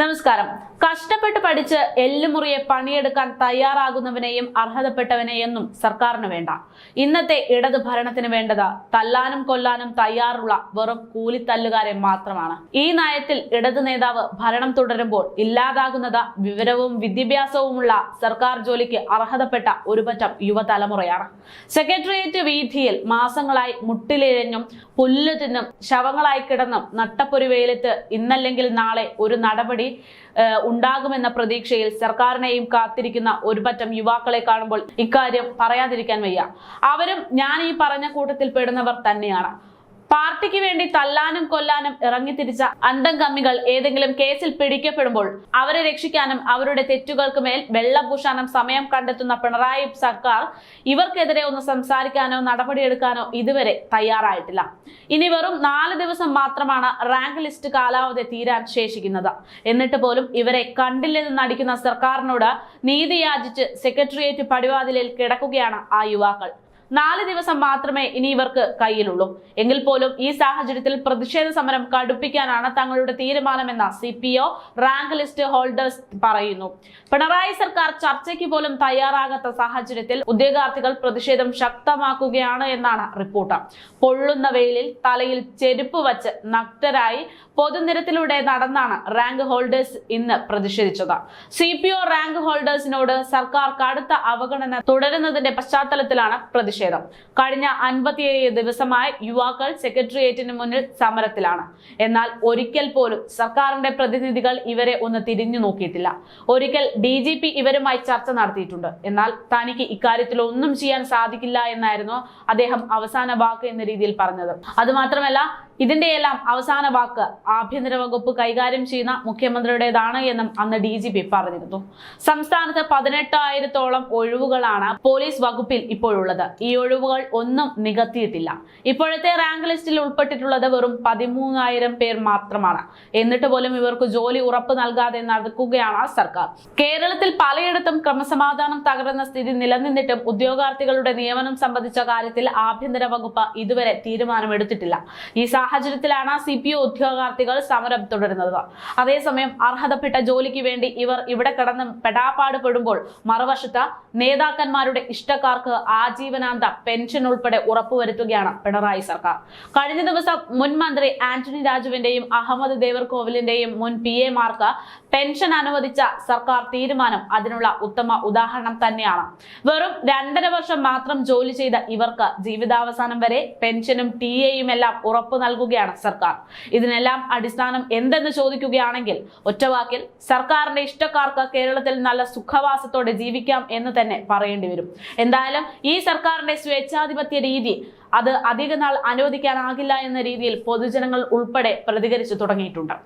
నమస్కారం. കഷ്ടപ്പെട്ട് പഠിച്ച് എല്ലുമുറിയെ പണിയെടുക്കാൻ തയ്യാറാകുന്നവനെയും അർഹതപ്പെട്ടവനെയെന്നും സർക്കാരിന് വേണ്ട. ഇന്നത്തെ ഇടത് ഭരണത്തിന് വേണ്ടത് തല്ലാനും കൊല്ലാനും തയ്യാറുള്ള വെറും കൂലിത്തല്ലുകാരെ മാത്രമാണ്. ഈ നയത്തിൽ ഇടത് നേതാവ് ഭരണം തുടരുമ്പോൾ ഇല്ലാതാകുന്നത് വിവരവും വിദ്യാഭ്യാസവുമുള്ള സർക്കാർ ജോലിക്ക് അർഹതപ്പെട്ട ഒരുപറ്റം യുവതലമുറയാണ്. സെക്രട്ടേറിയറ്റ് വീഥിയിൽ മാസങ്ങളായി മുട്ടിലിഴഞ്ഞും പുല്ല് തിന്നും ശവങ്ങളായി കിടന്നും നട്ടപ്പൊരു വെയിലത്ത് ഇന്നല്ലെങ്കിൽ നാളെ ഒരു നടപടി ഉണ്ടാകുമെന്ന പ്രതീക്ഷയിൽ സർക്കാരിനെയും കാത്തിരിക്കുന്ന ഒരുപറ്റം യുവാക്കളെ കാണുമ്പോൾ ഇക്കാര്യം പറയാതിരിക്കാൻ വയ്യ. അവരും ഞാൻ ഈ പറഞ്ഞ കൂട്ടത്തിൽ പെടുന്നവർ തന്നെയാണ്. പാർട്ടിക്ക് വേണ്ടി തല്ലാനും കൊല്ലാനും ഇറങ്ങിത്തിരിച്ച അന്തം കമ്മികൾ ഏതെങ്കിലും കേസിൽ പിടിക്കപ്പെടുമ്പോൾ അവരെ രക്ഷിക്കാനും അവരുടെ തെറ്റുകൾക്ക് മേൽ വെള്ളപൂശാനും സമയം കണ്ടെത്തുന്ന പിണറായി സർക്കാർ ഇവർക്കെതിരെ ഒന്ന് സംസാരിക്കാനോ നടപടിയെടുക്കാനോ ഇതുവരെ തയ്യാറായിട്ടില്ല. ഇനി വെറും നാല് ദിവസം മാത്രമാണ് റാങ്ക് ലിസ്റ്റ് കാലാവധി തീരാൻ ശേഷിക്കുന്നത്. എന്നിട്ട് പോലും ഇവരെ കണ്ടില്ലെന്ന് നടിക്കുന്ന സർക്കാരിനോട് നീതി യാചിച്ച് സെക്രട്ടേറിയറ്റ് പടിവാതിലിൽ കിടക്കുകയാണ് ആ യുവാക്കൾ. നാല് ദിവസം മാത്രമേ ഇനി ഇവർക്ക് കയ്യിലുള്ളൂ. എങ്കിൽ പോലും ഈ സാഹചര്യത്തിൽ പ്രതിഷേധ സമരം കടുപ്പിക്കാനാണ് തങ്ങളുടെ തീരുമാനമെന്ന C P O rank list holders പറയുന്നു. പിണറായി സർക്കാർ ചർച്ചയ്ക്ക് പോലും തയ്യാറാകാത്ത സാഹചര്യത്തിൽ ഉദ്യോഗാർത്ഥികൾ പ്രതിഷേധം ശക്തമാക്കുകയാണ് എന്നാണ് റിപ്പോർട്ട്. പൊള്ളുന്ന വെയിലിൽ തലയിൽ ചെരുപ്പ് വച്ച് നഗ്നരായി പൊതുനിരത്തിലൂടെ നടന്നാണ് റാങ്ക് ഹോൾഡേഴ്സ് ഇന്ന് പ്രതിഷേധിച്ചത്. സി പി ഒ റാങ്ക് ഹോൾഡേഴ്സിനോട് സർക്കാർ കടുത്ത അവഗണന തുടരുന്നതിന്റെ പശ്ചാത്തലത്തിലാണ് പ്രതിഷേധം. കഴിഞ്ഞ അൻപത്തിയേഴ് ദിവസമായി യുവാക്കൾ സെക്രട്ടേറിയറ്റിന് മുന്നിൽ സമരത്തിലാണ്. എന്നാൽ ഒരിക്കൽ പോലും സർക്കാരിന്റെ പ്രതിനിധികൾ ഇവരെ ഒന്ന് തിരിഞ്ഞു നോക്കിയിട്ടില്ല. ഒരിക്കൽ ഡി ഇവരുമായി ചർച്ച നടത്തിയിട്ടുണ്ട്. എന്നാൽ തനിക്ക് ഇക്കാര്യത്തിൽ ഒന്നും ചെയ്യാൻ സാധിക്കില്ല എന്നായിരുന്നു അദ്ദേഹം അവസാന വാക്ക് എന്ന രീതിയിൽ പറഞ്ഞത്. അതുമാത്രമല്ല ഇതിന്റെയെല്ലാം അവസാന വാക്ക് ആഭ്യന്തര വകുപ്പ് കൈകാര്യം ചെയ്യുന്ന മുഖ്യമന്ത്രിയുടേതാണ് എന്നും അന്ന് ഡി ജി പി പറഞ്ഞിരുന്നു. സംസ്ഥാനത്ത് പതിനെട്ടായിരത്തോളം ഒഴിവുകളാണ് പോലീസ് വകുപ്പിൽ ഇപ്പോഴുള്ളത്. ഈ ഒഴിവുകൾ ഒന്നും നികത്തിയിട്ടില്ല. ഇപ്പോഴത്തെ റാങ്ക് ലിസ്റ്റിൽ ഉൾപ്പെട്ടിട്ടുള്ളത് വെറും പതിമൂന്നായിരം പേർ മാത്രമാണ്. എന്നിട്ട് പോലും ഇവർക്ക് ജോലി ഉറപ്പ് നൽകാതെ നടക്കുകയാണ് സർക്കാർ. കേരളത്തിൽ പലയിടത്തും ക്രമസമാധാനം തകർന്ന സ്ഥിതി നിലനിന്നിട്ടും ഉദ്യോഗാർത്ഥികളുടെ നിയമനം സംബന്ധിച്ച കാര്യത്തിൽ ആഭ്യന്തര വകുപ്പ് ഇതുവരെ തീരുമാനമെടുത്തിട്ടില്ല. ഈ സാഹചര്യത്തിലാണ് സി പി ഉദ്യോഗാർത്ഥികൾ സമരം തുടരുന്നത്. അതേസമയം അർഹതപ്പെട്ട ജോലിക്ക് വേണ്ടി ഇവർ ഇവിടെ കടന്ന് പെടാപ്പാട് പെടുമ്പോൾ മറുവശത്ത് നേതാക്കന്മാരുടെ ഇഷ്ടക്കാർക്ക് ആജീവനാന്ത പെൻഷൻ ഉൾപ്പെടെ ഉറപ്പുവരുത്തുകയാണ് പിണറായി സർക്കാർ. കഴിഞ്ഞ ദിവസം മുൻ മന്ത്രി ആന്റണി രാജുവിന്റെയും അഹമ്മദ് ദേവർകോവിലിന്റെയും മുൻ പി എമാർക്ക് പെൻഷൻ അനുവദിച്ച സർക്കാർ തീരുമാനം അതിനുള്ള ഉത്തമ ഉദാഹരണം തന്നെയാണ്. വെറും രണ്ടര വർഷം മാത്രം ജോലി ചെയ്ത ഇവർക്ക് ജീവിതാവസാനം വരെ പെൻഷനും ടി എയും എല്ലാം ഉറപ്പു നൽകുകയാണ് സർക്കാർ. ഇതിനെല്ലാം അടിസ്ഥാനം എന്തെന്ന് ചോദിക്കുകയാണെങ്കിൽ ഒറ്റവാക്കിൽ സർക്കാരിന്റെ ഇഷ്ടക്കാർക്ക് കേരളത്തിൽ നല്ല സുഖവാസത്തോടെ ജീവിക്കാം എന്ന് തന്നെ പറയേണ്ടി വരും. എന്തായാലും ഈ സർക്കാരിന്റെ സ്വേച്ഛാധിപത്യ രീതി അത് അധിക നാൾ അനുവദിക്കാനാകില്ല എന്ന രീതിയിൽ പൊതുജനങ്ങൾ ഉൾപ്പെടെ പ്രതികരിച്ചു തുടങ്ങിയിട്ടുണ്ട്.